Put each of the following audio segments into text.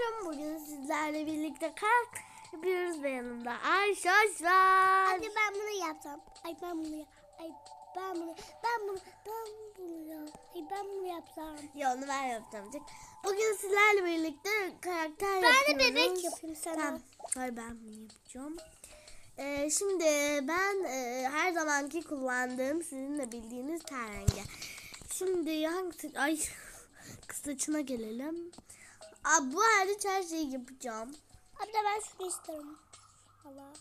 Canlarım bugün sizlerle birlikte kalk yapıyoruz ve yanımda Ayşaş var. Hadi ben bunu yapsam. Ay ben bunu yap. Ay ben bunu ben bunu ben bunu yap. Ay ben bunu yapsam. Ya onu ben yapacağım. Bugün sizlerle birlikte karakter Ben de yapıyoruz. bebek yapayım sana. Tamam. Hayır ben bunu yapacağım. Ee, şimdi ben e, her zamanki kullandığım sizin de bildiğiniz ten rengi. Şimdi hangisi? Ay kısaçına gelelim. Aa, bu hariç her şeyi yapacağım. Hatta ben şunu isterim. Allah.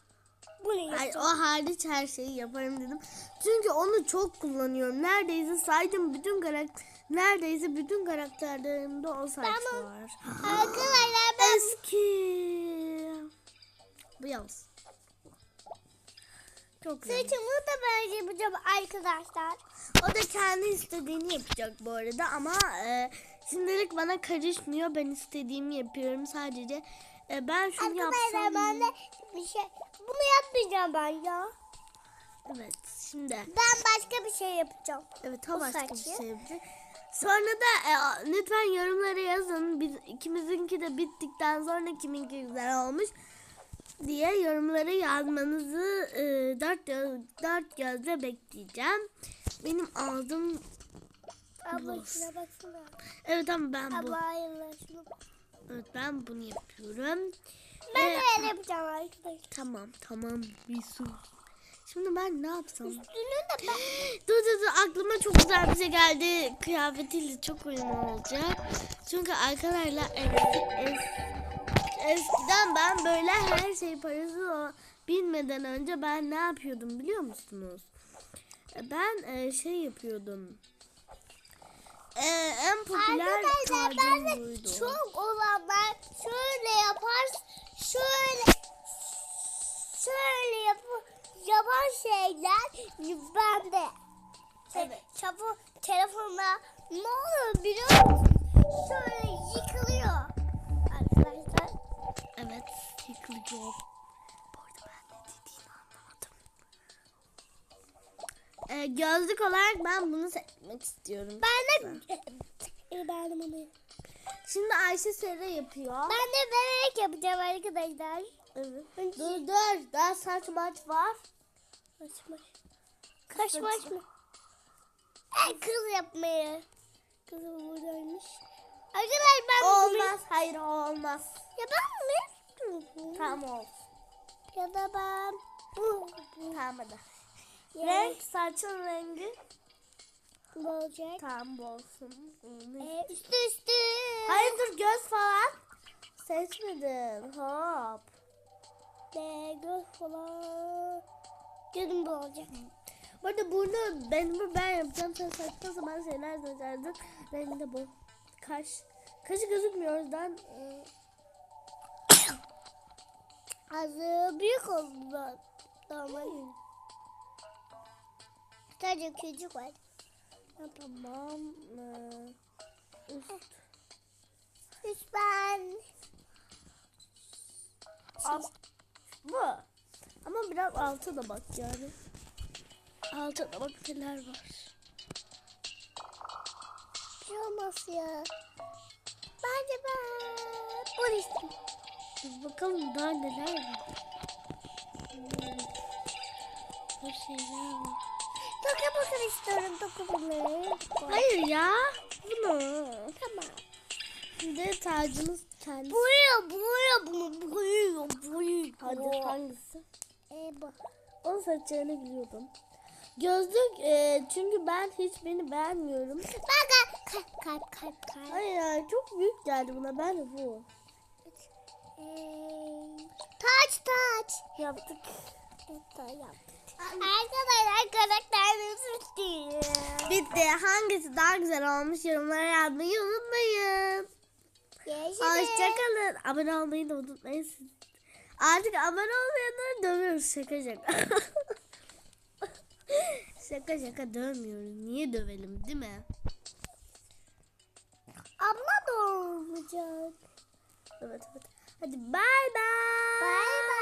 Bu ne Ay, o hariç her şeyi yaparım dedim. Çünkü onu çok kullanıyorum. Neredeyse saydım bütün karakter neredeyse bütün karakterlerimde o saç bu- var. Arkadaşlar ben Eski. Bu yalnız. Çok güzel. saçımı da ben yapacağım arkadaşlar. O da kendi istediğini yapacak bu arada ama e, şimdilik bana karışmıyor. Ben istediğimi yapıyorum sadece. E, ben şunu Arkadaşlar yapsam. ben de bir şey bunu yapmayacağım ben ya. Evet şimdi. Ben başka bir şey yapacağım. Evet o O başka bir saçı. şey yapacak. Sonra da e, lütfen yorumlara yazın. Biz ikimizinki de bittikten sonra kiminki güzel olmuş diye yorumlara yazmanızı e, dört, göz, dört gözle bekleyeceğim. Benim ağzım Abla şuna baksana. evet ama ben bu Abla bak. evet ben bunu yapıyorum. Ben Ve- de öyle yapacağım arkadaşlar. Tamam tamam bir sus. Şimdi ben ne yapsam? Üstünü de ben... Dur dur dur aklıma çok güzel bir şey geldi. Kıyafetiyle çok uyumlu olacak. Çünkü arkadaşlar eski, es- eskiden ben böyle her şey parası bilmeden önce ben ne yapıyordum biliyor musunuz? Ben e, şey yapıyordum. E, en popüler Arkadaşlar ben de buydu. çok olanlar şöyle yapar, şöyle şöyle yap, yapan şeyler ben de. Evet. Çabuk telefonla ne olur biliyor musun? Şöyle yıkılıyor arkadaşlar. Evet yıkılıyor. E, gözlük olarak ben bunu seçmek istiyorum. Ben de e, ben de bunu. Şimdi Ayşe Sera yapıyor. Ben de bebek yapacağım arkadaşlar. Evet. Dur dur. Daha saç maç var. Kaçmış. Kaçmış mı? Ay kız yapmayı. Kızım buradaymış. Arkadaşlar ben bunu Olmaz. Hayır o olmaz. Ya ben mi? Tamam olsun. Ya da ben bu. Tamam hadi. Renk saçın rengi. Olacak. Tamam bu olsun. Olmuş. Ee, üstü üstü. Hayır dur göz falan. Seçmedim. Hop. De göz falan. Gözüm bu olacak. Bu arada bunu ben bu ben yapacağım. Sen saçma sapan şeyler seçerdin. Rengi de bu. Kaş. Kaşı gözükmüyor o yüzden. e, Ağzı büyük oldu. Normal. Sadece küçük var. tamam. e, üst. Üst ben. Al. Bu. Ama biraz altı da bak yani. Altı da bak neler var. Bir şey olmaz ya. Bence ben bunu istedim. Biz bakalım daha neler var. Hmm. Bir şeyler var. Toka bakın istiyorum toka. Hayır ya. Bunu. Tamam. Şimdi tacımız kendi. Boyuyor boyuyor bunu boyuyor boyuyor. Hadi hangisi? Ee, bu. Onu seçeceğini biliyordum. Gözlük e, çünkü ben hiçbirini beğenmiyorum. Bak kalp kalp kalp kalp. Hayır ya çok büyük geldi buna. Ben de bu. Ee, taç taç. Yaptık. Hatta yaptık. Arkadaşlar. Bitti. Hangisi daha güzel olmuş yorumlara yazmayı unutmayın. Görüşürüz. Hoşçakalın. Abone olmayı da unutmayın. Artık abone olmayanları dövüyoruz. Şaka şaka. şaka şaka dövmüyoruz. Niye dövelim değil mi? Abla da olmayacak. Evet evet. Hadi bay bay. Bye.